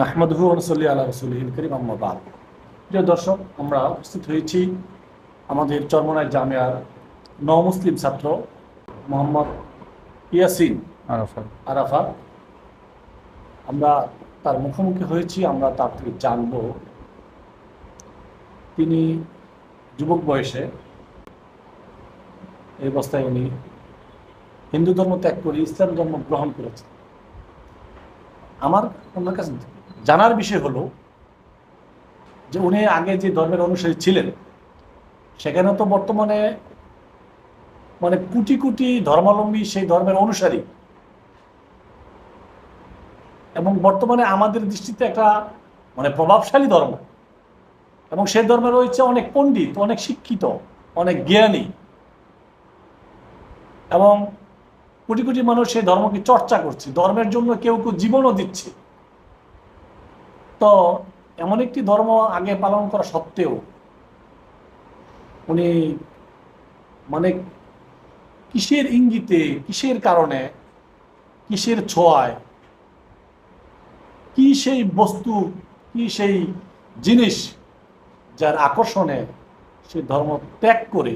নাহমাদহু রসলি আল্লাহ রসুলহিল করিম আহমদাদ প্রিয় দর্শক আমরা উপস্থিত হয়েছি আমাদের চরমনায় জামিয়ার ন মুসলিম ছাত্র মোহাম্মদ ইয়াসিন আরাফাত। আরাফাত। আমরা তার মুখোমুখি হয়েছি আমরা তার থেকে জানব তিনি যুবক বয়সে এই অবস্থায় উনি হিন্দু ধর্ম ত্যাগ করে ইসলাম ধর্ম গ্রহণ করেছেন। আমার ওনার কাছে জানার বিষয় হলো যে উনি আগে যে ধর্মের অনুসারী ছিলেন, সেখানে তো বর্তমানে মানে কোটি কোটি ধর্মাবলম্বী সেই ধর্মের অনুসারী। এবং বর্তমানে আমাদের দৃষ্টিতে একটা মানে প্রভাবশালী ধর্ম। এবং সেই ধর্মে রয়েছে অনেক পণ্ডিত, অনেক শিক্ষিত, অনেক জ্ঞানী। এবং কোটি কোটি মানুষ সেই ধর্মকে চর্চা করছে, ধর্মের জন্য কেউ কেউ জীবনও দিচ্ছে। তো এমন একটি ধর্ম আগে পালন করা সত্ত্বেও উনি মানে কিসের ইঙ্গিতে, কিসের কারণে, কিসের ছোঁয়ায়, কি সেই বস্তু, কি সেই জিনিস যার আকর্ষণে সে ধর্ম ত্যাগ করে।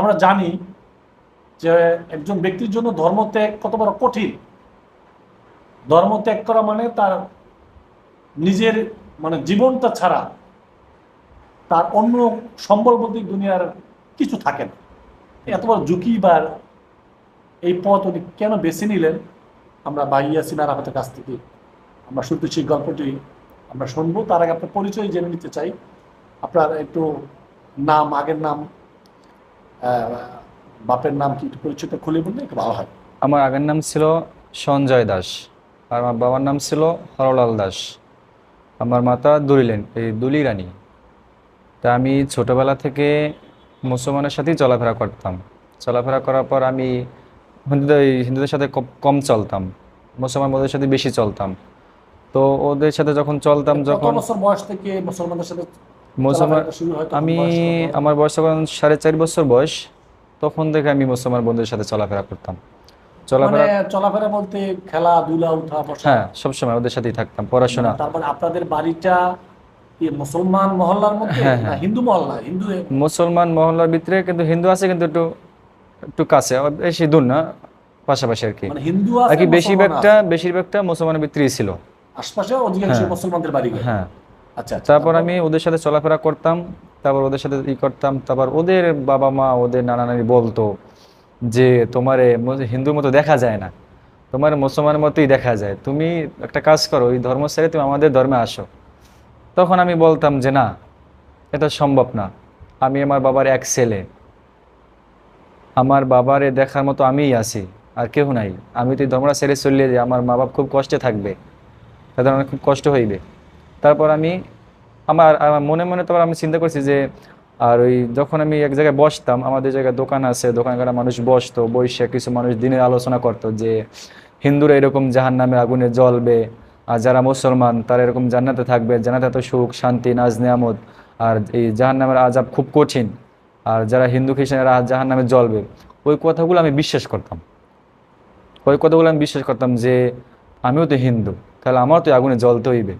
আমরা জানি যে একজন ব্যক্তির জন্য ধর্ম ত্যাগ কত বড় কঠিন। ধর্ম ত্যাগ করা মানে তার নিজের মানে জীবনটা ছাড়া তার অন্য সম্বল বলতে দুনিয়ার কিছু থাকে না। এত বড় ঝুঁকি বা এই পথ উনি কেন বেছে নিলেন, আমরা বাইয়া সিনার আরাফাতের কাছ থেকে আমরা শুনতে সেই গল্পটি, আমরা শুনব। তার আগে আপনার পরিচয় জেনে নিতে চাই। আপনার একটু নাম, আগের নাম বাপের নাম কি পরিচয়টা খুলে বললে একটু ভালো হয়। আমার আগের নাম ছিল সঞ্জয় দাস আর আমার বাবার নাম ছিল হরলাল দাস। আমার মাতা দুলিলেন এই দুলি রানী। তা আমি ছোটবেলা থেকে মুসলমানের সাথেই চলাফেরা করতাম। চলাফেরা করার পর আমি হিন্দুদের হিন্দুদের সাথে কম- চলতাম। মুসলমান ওদের সাথে বেশি চলতাম। তো ওদের সাথে যখন চলতাম যখন বছর বয়স থেকে মুসলমানদের সাথে মুসলমান আমি আমার বয়স যখন সাড়ে চার বছর বয়স। তখন থেকে আমি মুসলমান বন্ধুদের সাথে চলাফেরা করতাম। চলাফেরা চলাফেরা বলতে খেলাধুলা উঠা বসা। হ্যাঁ সবসময় ওদের সাথেই থাকতাম পড়াশোনা। তারপরে আপনাদের বাড়িটা মুসলমান মহল্লার মধ্যে? হ্যাঁ, হ্যাঁ। হিন্দু মহল্লা? হিন্দু মুসলমান মহল্লার ভিতরে কিন্তু হিন্দু আছে কিন্তু একটু একটু কাছে। বেশি দূর না পাশাপাশি আর কি। মানে হিন্দু আর কি বেশিরভাগটা বেশিরভাগটা মুসলমানের ভিতরেই ছিল। আশপাশে অধিকাংশ হ্যাঁ। মুসলমানদের বাড়ি হ্যাঁ। আচ্ছা আচ্ছা, তারপর আমি ওদের সাথে চলাফেরা করতাম তারপর ওদের সাথে ই করতাম তারপর ওদের বাবা মা ওদের নানা নানি বলতো যে তোমারে হিন্দুর মতো দেখা যায় না। তোমার মুসলমানের মতোই দেখা যায়। তুমি একটা কাজ করো ওই ধর্ম ছেড়ে তুমি আমাদের ধর্মে আসো। তখন আমি বলতাম যে, না, এটা সম্ভব না। আমি আমার বাবার এক ছেলে। আমার বাবারে দেখার মতো আমিই আছি, আর কেউ নাই। আমি তো ধর্মটা ছেড়ে চললে যে আমার মা বাপ খুব কষ্টে থাকবে। তাদের অনেক খুব কষ্ট হইবে। তারপর আমি আমার আমার মনে মনে তারপর আমি চিন্তা করছি যে আর ওই যখন আমি এক জায়গায় বসতাম, আমাদের জায়গায় দোকান আছে দোকানঘাটা মানুষ বসতো, বসে কিছু মানুষ দিনের আলোচনা করতো যে, হিন্দুরা এরকম জাহান নামে আগুনে জ্বলবে, আর যারা মুসলমান তারা এরকম জান্নাতে থাকবে, জান্নাতে এত সুখ, শান্তি, নাজ, নিয়ামত, আর এই জাহান নামের আজাব খুব কঠিন, আর যারা হিন্দু খ্রিস্টানেরা জাহান নামে জ্বলবে। ওই কথাগুলো আমি বিশ্বাস করতাম। ওই কথাগুলো আমি বিশ্বাস করতাম যে, আমিও তো হিন্দু, তাহলে আমার তো আগুনে জ্বলতে হইবে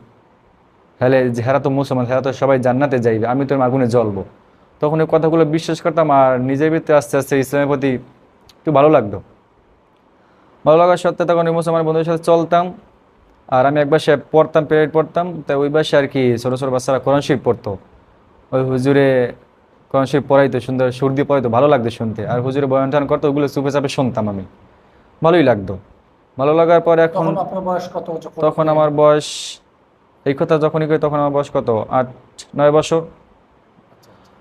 তাহলে যে, হেরা তো মুসলমান, হেরা তো সবাই জান্নাতে যাইবে, আমি তো আগুনে জ্বলবো। তখন ওই কথাগুলো বিশ্বাস করতাম আর নিজের ভিতরে আস্তে আস্তে ইসলামের প্রতি একটু ভালো লাগতো। ভালো লাগার সত্ত্বে তখন ওই মুসলমান বন্ধুদের সাথে চলতাম আর আমি একবার সে পড়তাম প্রেয়ার পড়তাম তাই ওই বাসায় আর কি ছোটো ছোটো বাচ্চারা কোরআন শরীফ পড়তো। ওই হুজুরে কোরআন শরীফ পড়াইতো সুন্দর সুর দিয়ে পড়াইতো ভালো লাগতো শুনতে। আর হুজুরে বয়ান টান করতো ওগুলো চুপে চাপে শুনতাম আমি। ভালোই লাগতো। ভালো লাগার পর এখন তখন বয়স কত তখন আমার বয়স এই কথা যখনই করি তখন আমার বয়স কত? আট নয় বছর।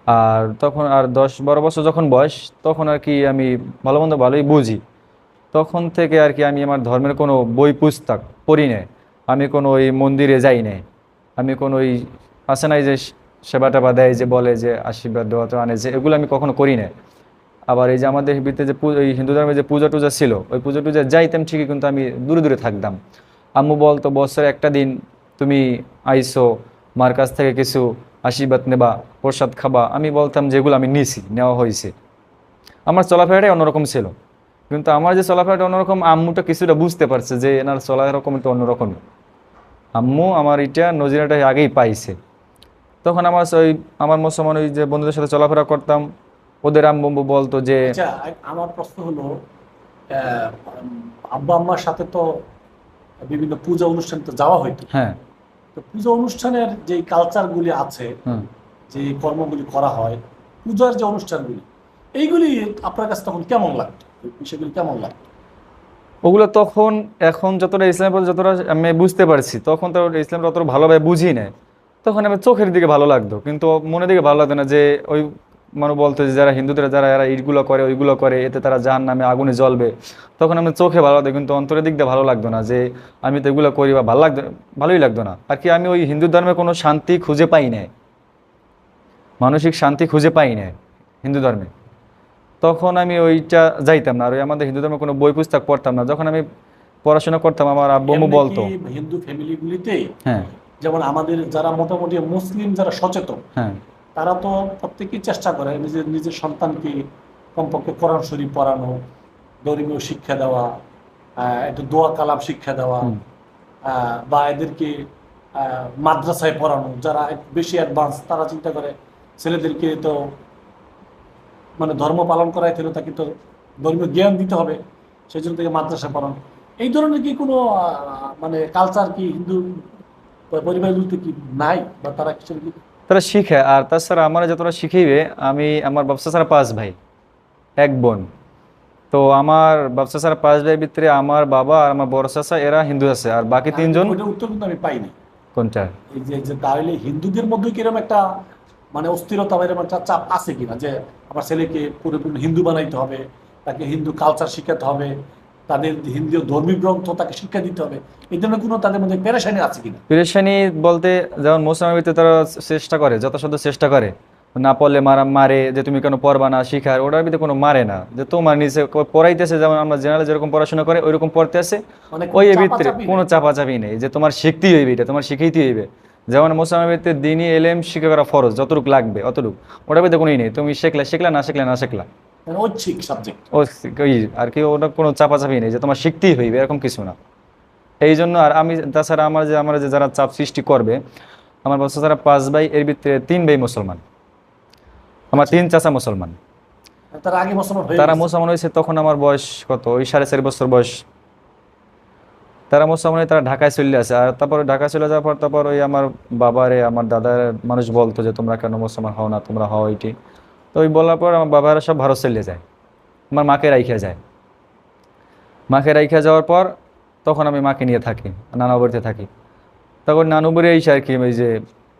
আর তখন আর দশ বারো বছর যখন বয়স, তখন আর কি আমি ভালো মন্দ ভালোই বুঝি। তখন থেকে আর কি আমি আমার ধর্মের কোনো বই পুস্তক পড়ি নাই। আমি কোনো ওই মন্দিরে যাই নাই। আমি কোনো ওই আসে নাই যে সেবা টেবা দেয় যে বলে যে আশীর্বাদ দেওয়া তো আনে যে, এগুলো আমি কখনো করি নাই। আবার এই যে আমাদের ভিতরে যে এই হিন্দু ধর্মের যে পূজা টুজা ছিল, ওই পূজা টুজা যাইতাম ঠিকই কিন্তু আমি দূরে দূরে থাকতাম। আম্মু বলতো, বছরে একটা দিন তুমি আইসো, মার কাছ থেকে কিছু আশীর্বাদ নেবা প্রসাদ খাবা আমি বলতাম যেগুলো আমি নিছি নেওয়া হয়েছে। আমার চলাফেরাটাই অন্যরকম ছিল। কিন্তু আমার যে চলাফেরাটা অন্যরকম আম্মুটা কিছুটা বুঝতে পারছে যে এনার চলাফেরা রকম একটু অন্যরকম আম্মু আমার এটা নজিরাটা আগেই পাইছে। তখন আমার ওই আমার মুসলমান ওই যে বন্ধুদের সাথে চলাফেরা করতাম। ওদের আম্মু বলতো যে আচ্ছা আমার প্রশ্ন হলো আব্বা আম্মার সাথে তো বিভিন্ন পূজা অনুষ্ঠান তো যাওয়া হইতো। হ্যাঁ। তো পুজো অনুষ্ঠানের যে কালচারগুলি আছে যে কর্মগুলি করা হয় পূজার যে অনুষ্ঠানগুলি এইগুলি আপনার কাছে তখন কেমন লাগতো? সেগুলি বিষয়গুলি কেমন লাগতো? ওগুলো তখন এখন যতটা ইসলামের প্রতি যতটা আমি বুঝতে পারছি তখন তো ইসলামটা অতটা ভালোভাবে বুঝি নাই। তখন আমার চোখের দিকে ভালো লাগতো কিন্তু মনের দিকে ভালো লাগতো না যে ওই মানুষ বলতো যে যারা হিন্দুদের যারা এরা এইগুলো করে ওইগুলো করে এতে তারা জাহান নামে আগুনে জ্বলবে। তখন আমি চোখে ভালো লাগতো কিন্তু অন্তরের দিক দিয়ে ভালো লাগতো না যে আমি তো এগুলো করি বা ভালো লাগতো ভালোই লাগতো না। আর কি আমি ওই হিন্দু ধর্মে কোনো শান্তি খুঁজে পাই নাই। মানসিক শান্তি খুঁজে পাই নাই হিন্দু ধর্মে। তখন আমি ওইটা যাইতাম না আর ওই আমাদের হিন্দু ধর্মে কোনো বই পুস্তক পড়তাম না। যখন আমি পড়াশোনা করতাম আমার আব্বু বলতো। হিন্দু ফ্যামিলিগুলিতে হ্যাঁ। যেমন আমাদের যারা মোটামুটি মুসলিম যারা সচেতন হ্যাঁ। তারা তো প্রত্যেকেই চেষ্টা করে নিজের নিজের সন্তানকে কমপক্ষে কোরআন শরীফ পড়ানো ধর্মীয় শিক্ষা দেওয়া একটু দোয়া কালাম শিক্ষা দেওয়া বা এদেরকে মাদ্রাসায় পড়ানো যারা বেশি অ্যাডভান্স তারা চিন্তা করে ছেলেদেরকে তো মানে ধর্ম পালন করাই থেকে তাকে তো ধর্মীয় জ্ঞান দিতে হবে সেই জন্য থেকে মাদ্রাসায় পড়ানো। এই ধরনের কি কোনো মানে কালচার কি হিন্দু পরিবারগুলিতে কি নাই বা তারা কিছু তারা শিখে আর তাছাড়া আমার যতটা শিখাইবে আমি আমার ব্যবসা ছাড়া পাঁচ ভাই এক বোন। তো আমার ব্যবসা ছাড়া পাঁচ ভাইয়ের ভিতরে আমার বাবা আর আমার বড় চাচা এরা হিন্দু আছে আর বাকি তিনজন উত্তর কিন্তু আমি পাইনি। কোনটা? এই যে যে তাহলে হিন্দুদের মধ্যে কীরকম একটা মানে অস্থিরতা বা এরকম একটা চাপ আছে কিনা? যে আমার ছেলেকে পুরোপুরি হিন্দু বানাইতে হবে তাকে হিন্দু কালচার শিখাতে হবে তাদের হিন্দু ধর্মীয় গ্রন্থ তাকে শিক্ষা দিতে হবে। এই ধরনের কোনো তাদের মধ্যে পেরেশানি আছে কিনা? পেরেশানি বলতে যেমন তারা চেষ্টা করে যথাসাধ্য চেষ্টা করে। না পড়লে মারা মারে যে তুমি কেন পড়বা না শিখার ওটার ভিতরে কোনো মারে না। যে তোমার নিজে পড়াইতেছে যেমন আমরা জেনারেল যেরকম পড়াশোনা করে ওইরকম পড়তে মানে ওই ভিতরে কোনো নেই। চাপাচাপি নেই যে তোমার শিখতেই হইবে এটা তোমার শিখেইতেই হইবে। যেমন মুসলমানের ভিতরে দিনই এলেম শিখে করা ফরজ যতটুকু লাগবে অতটুকু। ওটার ভিতরে কোনোই নেই তুমি শিখলা শিখলা না শিখলা না শিখলা। ঐচ্ছিক সাবজেক্ট ওই আর কি ওটা কোনো চাপাচাপি নেই যে তোমার শিখতেই হইবে এরকম কিছু না। এই জন্য আর আমি তাছাড়া আমার যে আমার যে যারা চাপ সৃষ্টি করবে আমার বাচ্চা যারা পাঁচ ভাই এর ভিতরে তিন ভাই মুসলমান। আমার তিন চাচা মুসলমান। তার আগে মুসলমান তারা মুসলমান হয়েছে তখন আমার বয়স কত? ওই সাড়ে চারি বছর বয়স। তারা মুসলমান তারা ঢাকায় চলে আসে। আর তারপরে ঢাকায় চলে যাওয়ার পর তারপর ওই আমার বাবারে আমার দাদার মানুষ বলতো যে তোমরা কেন মুসলমান হও না? তোমরা হও এটি। তো ওই বলার পর আমার বাবারা সব ভারত চলে যায়। আমার মাকে রাইখে যায়। মাকে রাইখে যাওয়ার পর তখন আমি মাকে নিয়ে থাকি, নানা বাড়িতে থাকি। তখন নানু বাড়ি এসে আর কি ওই যে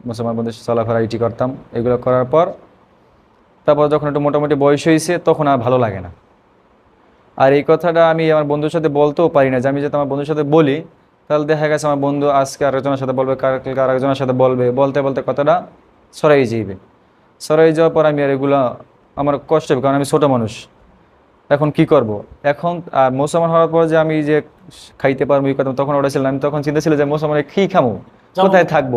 মুসলমান বন্ধুর সাথে চলাফেরা ইটি করতাম, এগুলো করার পর তারপর যখন একটু মোটামুটি বয়স হয়েছে তখন আর ভালো লাগে না। আর এই কথাটা আমি আমার বন্ধুর সাথে বলতেও পারি না। যে আমি যাতে আমার বন্ধুর সাথে বলি, তাহলে দেখা গেছে আমার বন্ধু আজকে আরেকজনের সাথে বলবে, কালকে আরেকজনের সাথে বলবে। বলতে বলতে কথাটা সরাই যাইবে। সরাই যাওয়ার পর আমি আর এগুলো আমার কষ্ট হবে কারণ আমি ছোটো মানুষ। এখন কি করব? এখন আর মুসলমান হওয়ার পর যে আমি যে খাইতে পারব এই কথা তখন ওটা ছিলাম আমি তখন চিন্তা ছিল যে মুসলমানে কী খামো? কোথায় থাকব?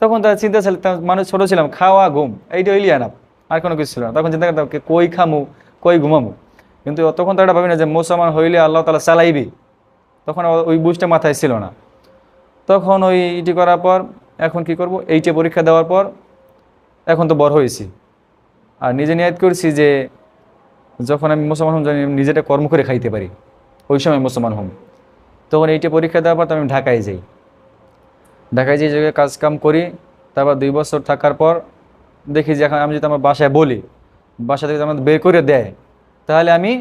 তখন তার চিন্তা ছিল মানুষ ছোটো ছিলাম খাওয়া ঘুম এইটা হইলি না আর কোনো কিছু ছিল না। তখন চিন্তা করতাম কই খামু কই ঘুমামু? কিন্তু তখন তো এটা ভাবি না যে মুসলমান হইলে আল্লাহ তালা চালাইবি। তখন ওই বুঝটা মাথায় ছিল না। তখন ওই ইটি করার পর এখন কি করব? এইটা পরীক্ষা দেওয়ার পর এখন তো বড় হয়েছি। আর নিজে নিয়াত করছি যে যখন আমি মুসলমান হম জানি নিজেটা কর্ম করে খাইতে পারি। ওই সময় মুসলমান হম। তখন এইটা পরীক্ষা দেওয়ার পর তো আমি ঢাকায় যাই। ঢাকায় যে জায়গায় কাজ কাম করি। তারপর দুই বছর থাকার পর দেখি যে এখন আমি যদি আমার বাসায় বলি বাসা থেকে যদি আমাদের বের করে দেয় তাহলে আমি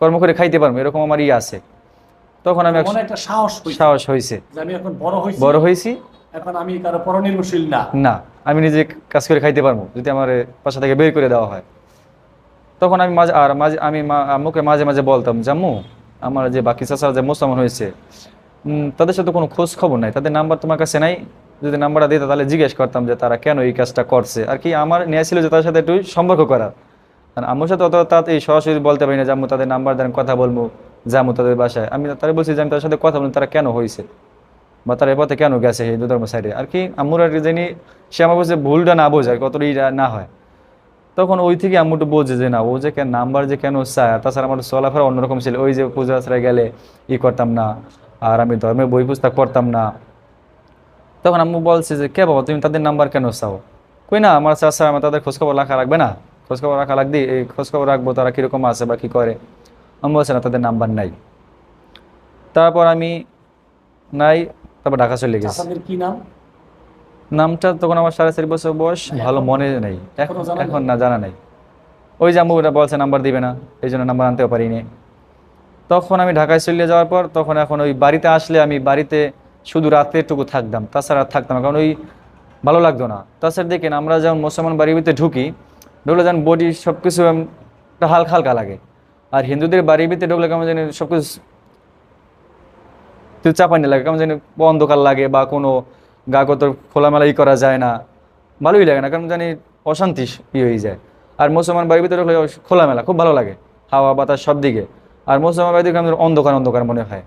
কর্ম করে খাইতে পারব। এরকম আমার ইয়ে আছে। তখন আমি সাহস সাহস হয়েছে বড় হয়েছি এখন আমি কারও পরনির্ভরশীল না। না, আমি নিজে কাজ করে খাইতে পারব, যদি আমার বাসা থেকে বের করে দেওয়া হয়। তখন আমি মাঝে, আর মাঝে, আমি আম্মুকে মাঝে মাঝে বলতাম, জাম্মু, আমার যে বাকি চাষার যে মুসলমান হয়েছে তাদের সাথে কোনো খোঁজ খবর নাই, তাদের নাম্বার তোমার কাছে নাই? যদি নাম্বারটা দিত, তাহলে জিজ্ঞেস করতাম যে তারা কেন এই কাজটা করছে। আর কি আমার নিয়ে ছিল যে তাদের সাথে একটু সম্পর্ক করা। আর আম্মুর সাথে অত তাতে এই সরাসরি বলতে পারি না যে আম্মু তাদের নাম্বার দেন, কথা বলব যাব তাদের বাসায়। আমি তারা বলছি যে আমি তাদের সাথে কথা বলব, তারা কেন হয়েছে বা তারা এ পথে কেন গেছে হিন্দু ধর্ম সাইডে আর কি আম্মুর আর কি জানি সে আমার বলছে ভুলটা না বোঝে আর কি অতটা ইটা না হয়। তখন ওই থেকে আম্মুটা বোঝে যে না, ও যে কেন নাম্বার যে কেন চায় তাছাড়া আমার চলাফেরা অন্যরকম ছিল। ওই যে পূজা আশ্রয় গেলে ই করতাম না, আর আমি ধর্মের বই পুস্তক পড়তাম না। তখন আম্মু বলছে যে, কে বাবা, তুমি তাদের নাম্বার কেন চাও? কই না, আমার চাষা আমার তাদের খোঁজখবর রাখা লাগবে না? খোঁজখবর রাখা লাগবে, এই খোঁজখবর রাখব, তারা কীরকম আছে বা কী করে? আমি বলছে না, তাদের নাম্বার নাই। তারপর আমি নাই তারপর ঢাকা চলে গেছি। কি নাম? নামটা তখন আমার সাড়ে চারি বছর বয়স ভালো মনে নেই। এখন না জানা নেই। ওই যে আম্মু বলছে নাম্বার দিবে না। এই জন্য নাম্বার আনতেও পারিনি। তখন আমি ঢাকায় চলে যাওয়ার পর তখন এখন ওই বাড়িতে আসলে আমি বাড়িতে শুধু রাত্রেটুকু থাকতাম। তাছাড়া আর থাকতাম কারণ ওই ভালো লাগতো না। তাছাড়া দেখেন আমরা যেমন মুসলমান বাড়ির ভিতরে ঢুকি ঢুকলে যেমন বডি সব কিছু হালকা হালকা লাগে। আর হিন্দুদের বাড়ির ভিতরে ঢুকলে কেমন জানি সব কিছু তুই চাপানি লাগে কারণ জানি অন্ধকার লাগে বা কোনো গা কত খোলামেলা ই করা যায় না। ভালোই লাগে না কারণ জানি অশান্তি ই হয়ে যায়। আর মুসলমান বাড়ির ভিতরে হলে খোলামেলা খুব ভালো লাগে হাওয়া বাতাস সব দিকে। আর মুসলমান বাড়িতে কেমন অন্ধকার অন্ধকার মনে হয়।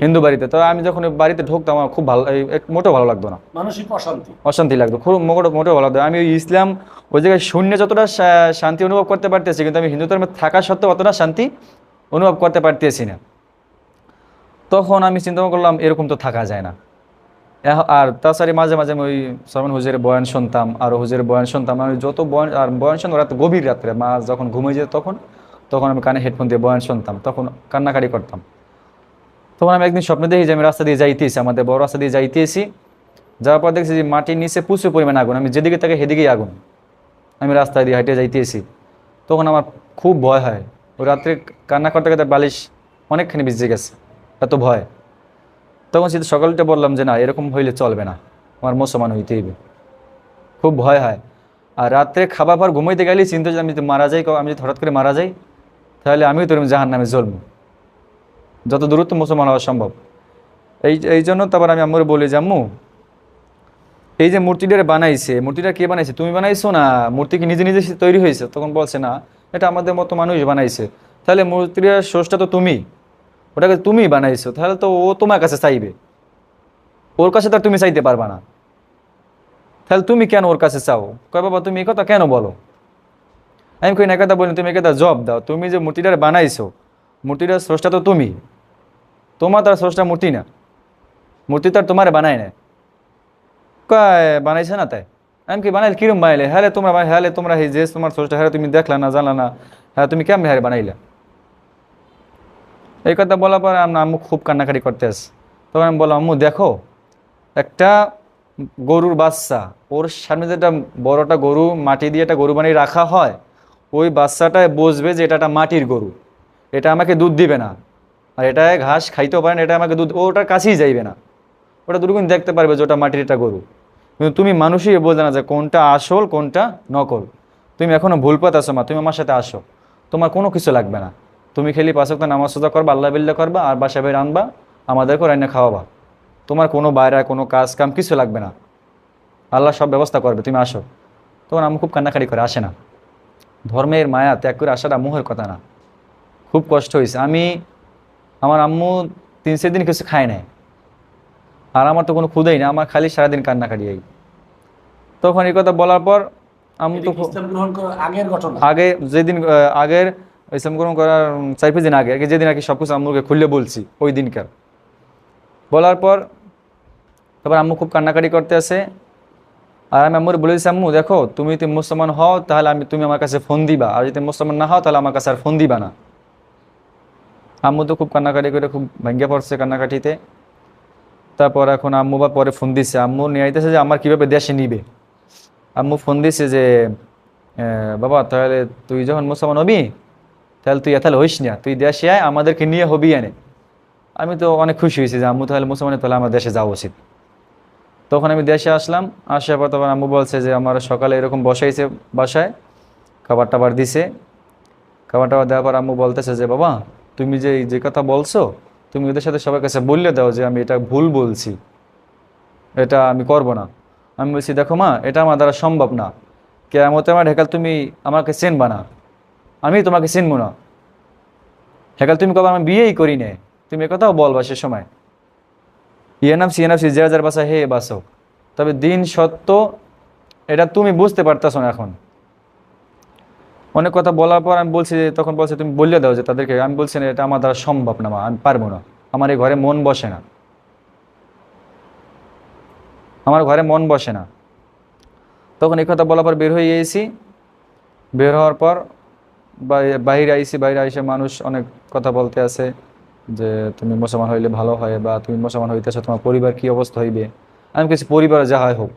হিন্দু বাড়িতে? তো আমি যখন বাড়িতে ঢুকতাম আমার খুব ভালো এক- মোটেও ভালো লাগতো না। মানসিক অশান্তি। অশান্তি লাগতো খুব মোটেও মোটেও ভালো লাগতো। আমি ওই ইসলাম ওই জায়গায় শূন্য যতটা শান্তি অনুভব করতে পারতেছি কিন্তু আমি হিন্দু ধর্মে থাকা সত্ত্বেও অতটা শান্তি অনুভব করতে পারতেছি না। তখন আমি চিন্তা করলাম, এরকম তো থাকা যায় না। আর তাছাড়া মাঝে মাঝে আমি ওই সলমান হুজুরের বয়ান শুনতাম, আর হুজুরের বয়ান শুনতাম আমি যত বয়ান, আর বয়ান শুনতাম, রাত গভীর রাত্রে, মা যখন ঘুমিয়ে যেত তখন তখন আমি কানে হেডফোন দিয়ে বয়ান শুনতাম, তখন কান্নাকাটি করতাম। তখন আমি একদিন স্বপ্নে দেখি যে আমি রাস্তা দিয়ে যাইতেছি, আমাদের বড় রাস্তা দিয়ে যাইতেছি, যাওয়ার পর দেখছি যে মাটির নিচে প্রচুর পরিমাণে আগুন, আমি যেদিকে তাকে সেদিকেই আগুন। আমি রাস্তায় দিয়ে হাইটে যাইতেছি, তখন আমার খুব ভয় হয়। ওই রাত্রে কান্না করতে করতে বালিশ অনেকখানি ভিজে গেছে। এত ভয়। তখন সেটা সকালটা বললাম যে, না, এরকম হইলে চলবে না। আমার মুসলমান হইতে হইবে। খুব ভয় হয়। আর রাত্রে খাবার পর ঘুমাইতে গেলেই চিন্তা যে আমি যদি মারা যাই, আমি যদি হঠাৎ করে মারা যাই, তাহলে আমিও তোর জাহান নামে জ্বলবো। যত দূরত্ব মুসলমান হওয়া সম্ভব। এই এই জন্য তারপর আমি আম্মুরে বলি যে এই যে মূর্তিটা বানাইছে, মূর্তিটা কে বানাইছে? তুমি বানাইছো না? মূর্তি কি নিজে নিজে তৈরি হয়েছে? তখন বলছে, না, এটা আমাদের মতো মানুষ বানাইছে। তাহলে মূর্তিটার সোর্সটা তো তুমি। ওটাকে তুমি বানাইছো, তাহলে তো ও তোমার কাছে চাইবে। ওর কাছে তো তুমি চাইতে পারবা না। তাহলে তুমি কেন ওর কাছে চাও? কয়, বাবা, তুমি এই কথা কেন বলো? আমি কই, না, কথা বলি তুমি একটা জব দাও। তুমি যে মূর্তিটা বানাইছো, মূর্তিটার স্রষ্টা তো তুমি। তোমার তার স্রষ্টা মূর্তি না। মূর্তি তো আর তোমার বানায় না কয়, বানাইছে না তাই? আমি কি বানাইলে কিরম বানাইলে? হ্যাঁ তোমরা হ্যাঁ তোমরা যে তোমার স্রষ্টা হ্যাঁ তুমি দেখলা না, জানলা না হ্যাঁ তুমি কেমন হ্যাঁ বানাইলা? এই কথা বলার পর আমরা আম্মু খুব কান্নাকাটি করতে আসে তখন আমি বললাম, আম্মু, দেখো, একটা গরুর বাচ্চা, ওর সামনে যেটা বড়টা গরু, মাটি দিয়ে একটা গরু বানিয়ে রাখা হয়, ওই বাচ্চাটায় বুঝবে যে এটা একটা মাটির গরু। এটা আমাকে দুধ দিবে না। আর এটা ঘাস খাইতেও পারে না, এটা আমাকে দুধ ওটার কাছেই যাইবে না। ওটা দুর্গুণ দেখতে পারবে যে ওটা মাটির একটা গরু। কিন্তু তুমি মানুষই বোঝে না যে কোনটা আসল, কোনটা নকল। তুমি এখনও ভুল পথ আসো মা, তুমি আমার সাথে আসো। তোমার কোনো কিছু লাগবে না। তুমি খেলি পাঁচক নামাজ সোজা করবা আল্লাহ বিল্লাহ করবা আর বাসা বের আনবা আমাদেরকে রান্না খাওয়াবা। তোমার কোনো বাইরে কোনো কাজ কাম কিছু লাগবে না। আল্লাহ সব ব্যবস্থা করবে তুমি আসো। তখন আমি খুব কান্নাকাটি করে আসে না। ধর্মের মায়া ত্যাগ করে আসাটা মোহের কথা না। খুব কষ্ট হয়েছে। আমি আমার আম্মু তিন চার দিন কিছু খায় নাই। আর আমার তো কোনো ক্ষুদাই না আমার খালি সারাদিন কান্নাকাটি এই। তখন এই কথা বলার পর আমি তো আগের ঘটনা। আগে যেদিন আগের ইসলাম গ্রহণ করার চার পাঁচ দিন আগে আগে যেদিন আর কি সব কিছু আম্মুকে খুললে বলছি, ওই দিনকার। বলার পর, তারপর আম্মু খুব কান্নাকাটি করতে আসে। আর আমি আম্মুর বলে দিচ্ছি আম্মু, দেখো, তুমি যদি মুসলমান হও, তাহলে আমি, তুমি আমার কাছে ফোন দিবা। আর যদি মুসলমান না হও, তাহলে আমার কাছে আর ফোন দিবা না। আম্মু তো খুব কান্নাকাটি করে, খুব ভেঙে পড়ছে কান্নাকাটিতে। তারপর এখন আম্মু বা পরে ফোন দিচ্ছে আম্মু নিয়ে আইতেছে যে, আমার কীভাবে দেশে নিবে? আম্মু ফোন দিছে যে বাবা, তাহলে তুই যখন মুসলমান হবি তাহলে তুই এতাহলে হইস না। তুই দেশে আয়, আমাদেরকে নিয়ে হবি এনে। আমি তো অনেক খুশি হয়েছি যে আম্মু তাহলে মুসলমানের তাহলে আমার দেশে যাওয়া উচিত। তখন আমি দেশে আসলাম, আসার পর তখন আম্মু বলছে যে আমার সকালে এরকম বসাইছে বাসায়, খাবার টাবার দিছে। খাবার টাবার দেওয়ার পর আম্মু বলতেছে যে, বাবা, তুমি যে যে কথা বলছো, তুমি ওদের সাথে সবার কাছে বললে দাও যে আমি এটা ভুল বলছি। এটা আমি করব না। আমি বলছি, দেখো মা, এটা আমার দ্বারা সম্ভব না। কেমতে আমার ঢেকাল তুমি আমাকে চেনবা না। আমি তোমাকে চিনবো না। হেকাল, তুমি কবে আমি বিয়েই করি নে তুমি একথাও বলবা সে সময়। ইএনএফসি এনএফসি যে হাজার বাসা হে বাসো তবে দিন সত্য, এটা তুমি বুঝতে পারতেছো না এখন। অনেক কথা বলার পর আমি বলছি যে, তখন বলছে, তুমি বললে দাও যে তাদেরকে। আমি বলছি না, এটা আমার দ্বারা সম্ভব না আমি পারব না। আমার এই ঘরে মন বসে না। আমার ঘরে মন বসে না। তখন এই কথা বলার পর বের হয়ে গিয়েছি বের হওয়ার পর বাইরে আইসি বাইরে আইসে মানুষ অনেক কথা বলতে আছে যে তুমি মুসলমান হইলে ভালো হয় বা তুমি মুসলমান হইতেছো, তোমার পরিবার কি অবস্থা হইবে? আমি কিছু পরিবারে যা হয় হোক।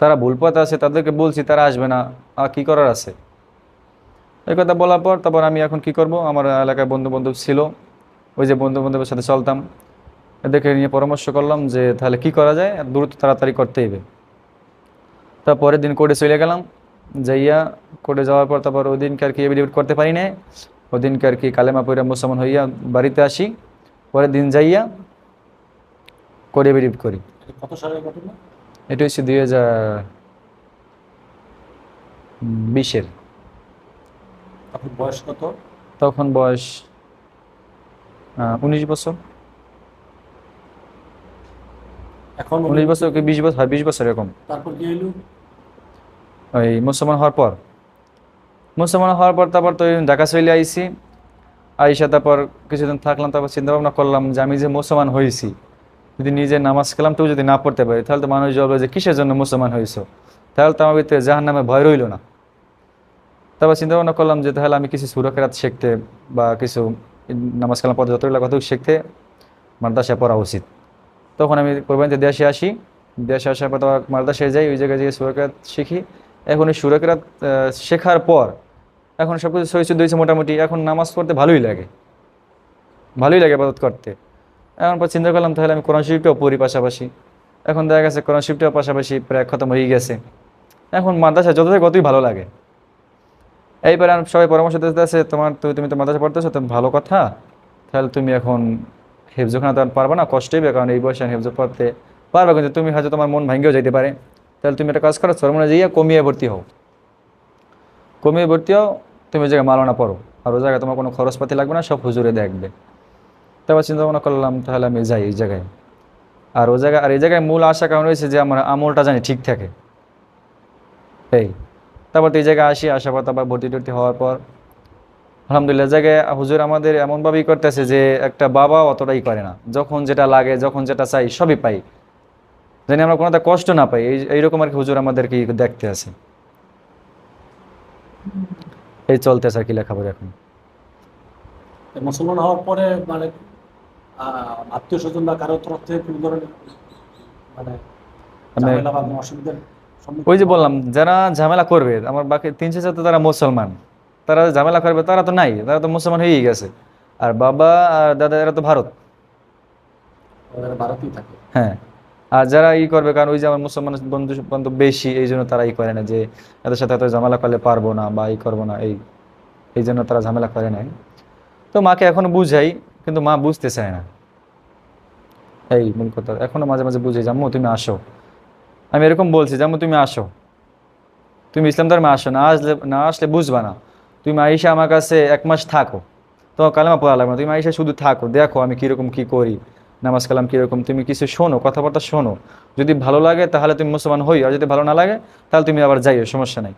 তারা ভুল পথে আছে, তাদেরকে বলছি, তারা আসবে না। আর কি করার আছে? এই কথা বলার পর তারপর আমি এখন কি করব? আমার এলাকায় বন্ধু বান্ধব ছিল। ওই যে বন্ধু বান্ধবের সাথে চলতাম। এদেরকে নিয়ে পরামর্শ করলাম যে তাহলে কি করা যায়? দ্রুত তাড়াতাড়ি করতে হইবে তারপরের দিন কোর্টে চলে গেলাম। যাইয়া কোর্টে যাওয়ার পর তারপর ওই দিনকে আর কি এভিডেভিট করতে পারি না আর কি কালেমা পইরা মুসলমান হইয়া বাড়িতে আসি পরের দিন যাইয়া কোর্ট এভিডেভিট করি। এটা হচ্ছে দুই হাজার বিশের। বয়স কত? তখন বয়স উনিশ বছর। এখন উনিশ বছর কি বিশ বছর? হয় বিশ বছর এরকম। তারপর কি হইল? ওই মুসলমান হওয়ার পর। মুসলমান হওয়ার পর তারপর তো ঢাকা চলে আইসি আইসা তারপর কিছুদিন থাকলাম, তারপর চিন্তা ভাবনা করলাম যে আমি যে মুসলমান হয়েছি যদি নিজে নামাজ খেলাম তো যদি না পড়তে পারি, তাহলে তো মানুষ বলবে যে কিসের জন্য মুসলমান হয়েছো তাহলে তো আমার ভিতরে জাহার নামে ভয় রইল না। তারপর চিন্তা ভাবনা করলাম যে তাহলে আমি কিছু সুরক্ষাত শিখতে বা কিছু নামাজ কালাম পথে যতগুলো কথা শিখতে মাদ্রাসায় পড়া উচিত। তখন আমি কোরবানিতে দেশে আসি। দেশে আসার পর মাদ্রাসায় যাই, ওই জায়গায় গিয়ে সুরক্ষাত শিখি। এখন এই সুরক্ষাত শেখার পর এখন সব কিছু সহিষ্ণু হয়েছে মোটামুটি, এখন নামাজ পড়তে ভালোই লাগে। ভালোই লাগে আবাদত করতে। এখন পর চিন্তা করলাম, তাহলে আমি কোরআন শরীফটাও পড়ি পাশাপাশি। এখন দেখা গেছে কোরআন শরীফটাও পাশাপাশি প্রায় খতম হয়ে গেছে। এখন মাদ্রাসা যত কতই ভালো লাগে। এইবার সবাই পরামর্শ দিতে আছে, তোমার তো তুমি তো মাদ্রাসা পড়তেছো, তো ভালো কথা। তাহলে তুমি এখন হেফজ খানা তো আর পারবে না, কষ্টই হইবে কারণ এই বয়সে হেফজ পড়তে পারবে কিন্তু তুমি হয়তো তোমার মন ভাঙ্গেও যেতে পারে। তাহলে তুমি একটা কাজ করো, সরমনে যাইয়া কমিয়ে ভর্তি হও। কমিয়ে ভর্তি হও, তুমি জায়গায় মালনা পড়ো। আর ওই জায়গায় তোমার কোনো খরচপাতি লাগবে না, সব হুজুরে দেখবে। তারপর চিন্তা ভাবনা করলাম, তাহলে আমি যাই এই জায়গায়। আর ওই জায়গায়, আর এই জায়গায় মূল আশা কারণ রয়েছে যে আমার আমলটা জানি ঠিক থাকে। এই, তারপর এই জায়গায় আসি, আসার পর তারপর ভর্তি টর্তি হওয়ার পর, আলহামদুলিল্লাহ জায়গায় হুজুর আমাদের এমনভাবেই করতেছে যে একটা বাবা অতটাই করে না। যখন যেটা লাগে, যখন যেটা চাই, সবই পাই। জানি আমরা কোনো একটা কষ্ট না পাই। এই এইরকম আর কি হুজুর আমাদেরকে দেখতে আছে। এই চলতেছে আর কি লেখাপড়া এখন। মুসলমান হওয়ার পরে মানে আত্মীয় স্বজন বা কারও তরফ থেকে কোনো ধরনের মানে মানে ওই যে বললাম যারা ঝামেলা করবে আমার বাকি তিন চার তো তারা মুসলমান। তারা ঝামেলা করবে তারা তো নাই তারা তো মুসলমান হয়েই গেছে। আর বাবা আর দাদা এরা তো ভারত। ভারতেই থাকে। হ্যাঁ। আর যারা ই করবে, কারণ ওই যে আমার মুসলমান বন্ধু, বান্ধব বেশি, এই জন্য তারা ই করে না যে এদের সাথে এত ঝামেলা করলে পারব না বা ই করব না, এই এই জন্য তারা ঝামেলা করে নাই। তো মাকে এখনও বুঝাই, কিন্তু মা বুঝতে চায় না। এই মূল কথা, এখনও মাঝে মাঝে বুঝে জাম্মু, তুমি আসো। আমি এরকম বলছি, জাম্মু, তুমি আসো। তুমি ইসলাম ধর্মে আসো, না আসলে না আসলে বুঝবা না। তুমি আইসা আমার কাছে এক মাস থাকো। তোমার কালেমা পড়া লাগবে না। তুমি আইসা শুধু থাকো, দেখো আমি কীরকম কী করি। নামাজ কালাম কীরকম? তুমি কিছু শোনো কথাবার্তা শোনো। যদি ভালো লাগে তাহলে তুমি মুসলমান হই আর যদি ভালো না লাগে তাহলে তুমি আবার যাইও সমস্যা নাই।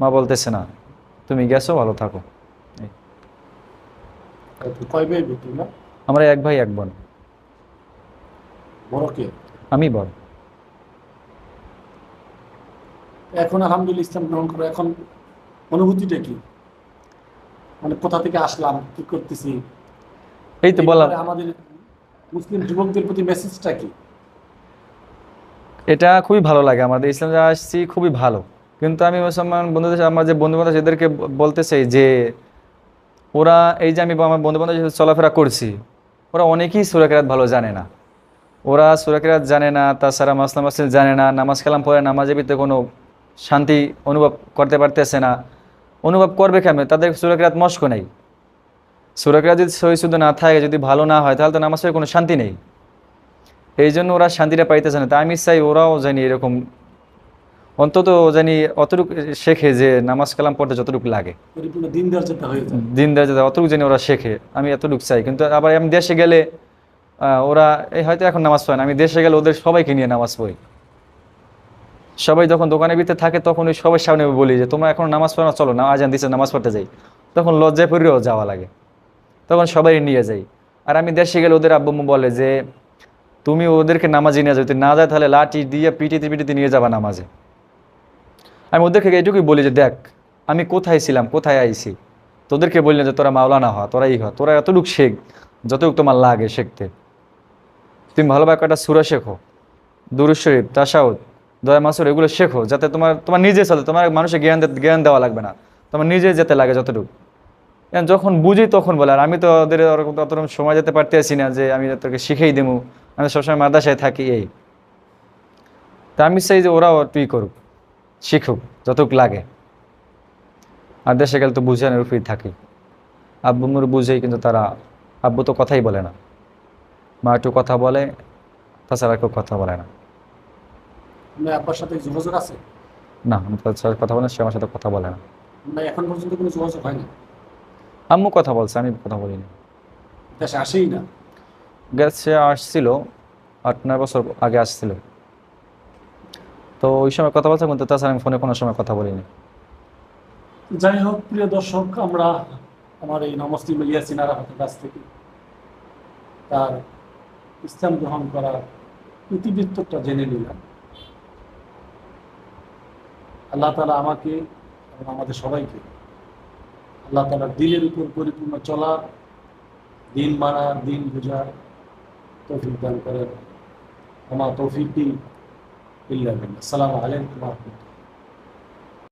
মা বলতেছে না তুমি গেছো ভালো থাকো। আমরা এক ভাই এক বোন। আমি বল এখন আলহামদুলিল্লাহ ইসলাম গ্রহণ করো। এখন অনুভূতিটা কি? মানে কোথা থেকে আসলাম কি করতেছি? এই তো বললাম আমাদের মুসলিম যুবকদের প্রতি মেসেজটা কি? এটা খুবই ভালো লাগে আমাদের ইসলাম যা আসছি, খুবই ভালো। কিন্তু আমি মুসলমান বন্ধুদের আমার যে বন্ধু বান্ধব এদেরকে বলতে চাই যে, ওরা এই যে আমি আমার বন্ধু বান্ধব চলাফেরা করছি, ওরা অনেকেই সুরাকেরাত ভালো জানে না। ওরা সুরাকেরাত জানে না, তাছাড়া মাসলাম মাসিল জানে না, নামাজ কালাম পড়ে নামাজে ভিতরে কোনো শান্তি অনুভব করতে পারতেছে না। অনুভব করবে কেমন? তাদের সুরাকেরাত মস্ক নেই। সুরাকেরাত যদি সহি শুদ্ধ না থাকে যদি ভালো না হয় তাহলে তো নামাজ পড়ে কোনো শান্তি নেই। এই জন্য ওরা শান্তিটা পাইতেছে না। তা আমি চাই ওরাও জানি এরকম অন্তত জানি অতটুকু শেখে যে নামাজ কালাম পড়তে যতটুকু লাগে। দিন যাতে অতটুকু জানি ওরা শেখে আমি এতটুকু চাই। কিন্তু আবার আমি দেশে গেলে ওরা এই হয়তো এখন নামাজ পড়ে না। আমি দেশে গেলে ওদের সবাইকে নিয়ে নামাজ পড়ি। সবাই যখন দোকানের ভিতরে থাকে তখন ওই সবাই সামনে বলি যে তোমরা এখন নামাজ পড়ো না চলো না আজান দিচ্ছে নামাজ পড়তে যাই। তখন লজ্জায় পড়েও যাওয়া লাগে। তখন সবাই নিয়ে যাই। আর আমি দেশে গেলে ওদের আব্বু বলে যে, তুমি ওদেরকে নামাজে নিয়ে যাও, যদি না যায় তাহলে লাঠি দিয়ে পিটিতে পিটিতে নিয়ে যাবা নামাজে। আমি ওদেরকে এটুকুই বলি যে, দেখ, আমি কোথায় ছিলাম, কোথায় আইছি? তোদেরকে বললি না যে, তোরা মাওলানা হ তোরা এই হ, তোরা এতটুকু শেখ, যতটুকু তোমার লাগে শিখতে। তুমি ভালোভাবে একটা সুরা শেখো দুরুজ শরীফ, তাসাউদ, দয়া মাসুর, এগুলো শেখো, যাতে তোমার তোমার নিজে চলে, তোমার মানুষের জ্ঞান জ্ঞান দেওয়া লাগবে না। তোমার নিজে যেতে লাগে যতটুকু। যখন বুঝি তখন বলে আর আমি তো ওদের অতরকম সময় যেতে পারতেছি না যে আমি তোকে শিখেই দেবো আমি সবসময় মাদ্রাসায় থাকি এই। তা আমি চাই যে ওরাও একটু ই করুক শিখুক যতটুক লাগে। আর দেশে গেলে তো বুঝে বুঝানোর উপরেই থাকি। আব্বু মুর বুঝেই কিন্তু তারা আব্বু তো কথাই বলে না। মা একটু কথা বলে তাছাড়া কেউ কথা বলে না। আপনার সাথে যোগাযোগ আছে? না তার সাথে কথা বলে না, সে আমার সাথে কথা বলে না। এখন পর্যন্ত কোনো যোগাযোগ হয় না আম্মু কথা বলছে আমি কথা বলিনি। দেশে আসেই না। গেছে আসছিল আট নয় বছর আগে আসছিল। তো ওই সময় কথা বলছে কিন্তু তাছাড়া আমি ফোনে কোনো সময় কথা বলিনি। যাই হোক প্রিয় দর্শক আমরা আমার এই নমস্তি ইয়াসিন আরাফাতের কাছ থেকে তার ইসলাম গ্রহণ করার ইতিবৃত্তটা জেনে নিলাম। আল্লাহ তালা আমাকে এবং আমাদের সবাইকে আল্লাহ তালার দিনের উপর পরিপূর্ণ চলার, দিন মানার, দিন বোঝার তৌফিক দান করেন। আমার তৌফিকটি দিন ইল্লা আসসালামু আলাইকুম রাহমাতুল্লাহ।